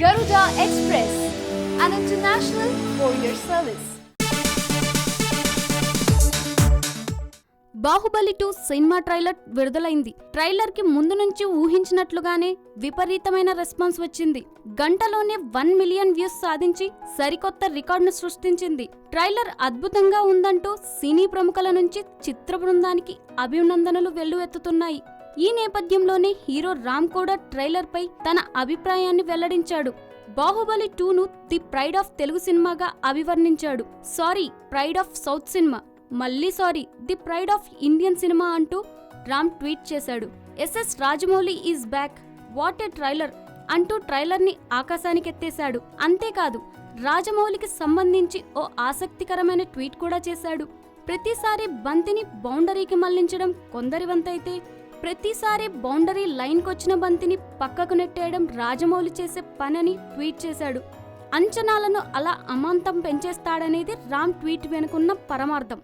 Garuda Express, an international courier service. Baahubali two cinema trailer విడుదలైంది. ట్రైలర్కి ముందు నుంచి ఊహించినట్లుగానే విపరీతమైన రెస్పాన్స్ వచ్చింది. గంటలోనే వన్ మిలియన్ వ్యూస్ సాధించి సరికొత్త రికార్డును సృష్టించింది. ట్రైలర్ అద్భుతంగా ఉందంటూ సినీ ప్రముఖుల నుంచి చిత్ర బృందానికి అభినందనలు వెల్లువెత్తుతున్నాయి. ఈ నేపథ్యంలోనే హీరో రామ్ కూడా ట్రైలర్ పై తన అభిప్రాయాన్ని వెల్లడించాడు. బాహుబలి టూను ది ప్రైడ్ ఆఫ్ తెలుగు సినిమాగా అభివర్ణించాడు. Sorry pride of south cinema. మళ్ళీ sorry the pride of Indian cinema అంటూ రామ్ ట్వీట్ చేశాడు. SS Rajamouli is back. What a trailer అంటూ ట్రైలర్ని ఆకాశానికెత్తేశాడు. అంతేకాదు రాజమౌళికి సంబంధించి ఓ ఆసక్తికరమైన ట్వీట్ కూడా చేశాడు. ప్రతిసారి బంతిని బౌండరీకి మళ్ళించడం కొందరి వంతైతే ప్రతిసారి బౌండరీ లైన్కొచ్చిన బంతిని పక్కకు నెట్టేయడం రాజమౌళి చేసే పనని ట్వీట్ చేశాడు. అంచనాలను అలా అమాంతం పెంచేస్తాడనేది రామ్ ట్వీట్ వెనుకున్న పరమార్థం.